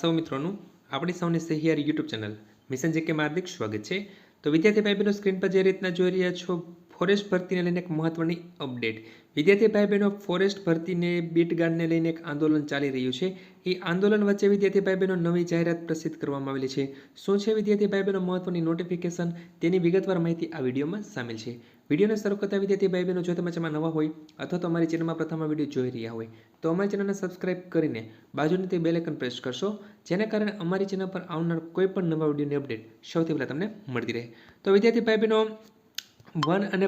સૌ મિત્રોનું, આપણી સૌની સહિયારી યુટ્યુબ ચેનલ મિશન જે કે હાર્દિક સ્વાગત છે. તો વિદ્યાર્થી ભાઈ બહેનો સ્ક્રીન પર જે રીતના જોઈ રહ્યા છો ફોરેસ્ટ ભરતીને લઈને એક મહત્વની અપડેટ. વિદ્યાર્થી ભાઈ બહેનો ફોરેસ્ટ ભરતીને બીટગાર્ડને લઈને એક આંદોલન ચાલી રહ્યું છે. એ આંદોલન વચ્ચે વિદ્યાર્થી ભાઈ બહેનો નવી જાહેરાત પ્રસિદ્ધ કરવામાં આવેલી છે. શું છે વિદ્યાર્થી ભાઈ બહેનો મહત્વની નોટિફિકેશન તેની વિગતવાર માહિતી આ વિડીયોમાં સામેલ છે. વિડીયોને શરૂ કરતા વિદ્યાર્થી ભાઈ બહેનો જો તમે જેમાં નવા હોય અથવા તો અમારી ચેનલમાં પ્રથમ વીડિયો જોઈ રહ્યા હોય, તો અમારી ચેનલને સબસ્ક્રાઇબ કરીને બાજુની તે બેલેકન પ્રેસ કરશો, જેના કારણે અમારી ચેનલ પર આવનાર કોઈ પણ નવા વિડીયોની અપડેટ સૌથી પહેલાં તમને મળતી રહે. તો વિદ્યાર્થી ભાઈ બહેનો વન અને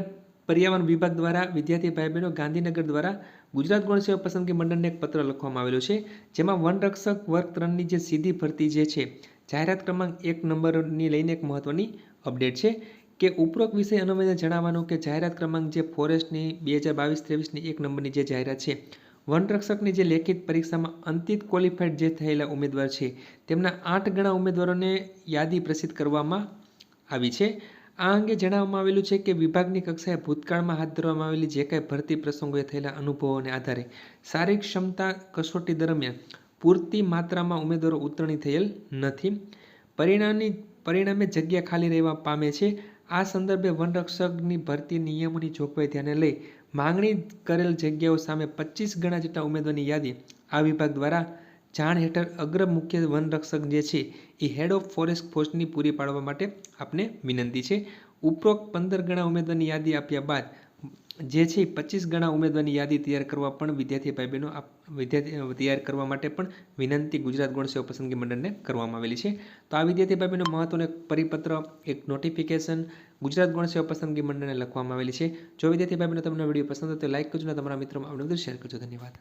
પર્યાવરણ વિભાગ દ્વારા વિદ્યાર્થી ભાઈ બહેનો ગાંધીનગર દ્વારા ગુજરાત ગૌણ સેવા પસંદગી મંડળને એક પત્ર લખવામાં આવેલો છે, જેમાં વનરક્ષક વર્ગ ત્રણની જે સીધી ભરતી જે છે, જાહેરાત ક્રમાંક એક નંબરની લઈને એક મહત્વની અપડેટ છે કે ઉપરોક્ત વિષય અનુમતિ જણાવવાનું કે જાહેરાત ક્રમાંક જે ફોરેસ્ટની બે હજાર બાવીસ ત્રેવીસની એક નંબરની જે જાહેરાત છે વનરક્ષકની જે લેખિત પરીક્ષામાં અંતિત ક્વોલિફાઈડ જે થયેલા ઉમેદવાર છે, તેમના આઠ ગણા ઉમેદવારોને યાદી પ્રસિદ્ધ કરવામાં આવી છે. આ અંગે જણાવવામાં આવેલું છે કે વિભાગની કક્ષાએ ભૂતકાળમાં હાથ ધરવામાં આવેલી જે કાંઈ ભરતી પ્રસંગોએ થયેલા અનુભવોને આધારે શારીરિક ક્ષમતા કસોટી દરમિયાન પૂરતી માત્રામાં ઉમેદવારો ઉતરણી થયેલ નથી. પરિણામની, પરિણામે જગ્યા ખાલી રહેવા પામે છે. આ સંદર્ભે વનરક્ષકની ભરતી નિયમોની જોગવાઈ ધ્યાને લઈ માંગણી કરેલ જગ્યાઓ સામે પચીસ ગણા જેટલા ઉમેદવારની યાદી આ વિભાગ દ્વારા જાણ હેઠળ અગ્ર મુખ્ય વનરક્ષક જે છે, એ હેડ ઓફ ફોરેસ્ટ ફોર્સની પૂરી પાડવા માટે આપને વિનંતી છે. ઉપરોક્ત પંદર ગણા ઉમેદવારની યાદી આપ્યા બાદ, જે છે પચીસ ગણા ઉમેદવારની યાદી તૈયાર કરવા પણ વિદ્યાર્થી ભાઈ બહેનો વિદ્યાર્થી તૈયાર કરવા માટે પણ વિનંતી ગુજરાત ગૌણ પસંદગી મંડળને કરવામાં આવેલી છે. તો આ વિદ્યાર્થી ભાઈ બહેનો મહત્વનો એક પરિપત્ર, એક નોટિફિકેશન ગુજરાત ગૌણ સેવા પસંદગી મંડળને લખવામાં આવેલી છે. જો વિદ્યાર્થી ભાઈ બહેનો તમને વીડિયો પસંદ હોય તો લાઇક કરજો અને તમારા મિત્રોમાં બધું શેર કરજો. ધન્યવાદ.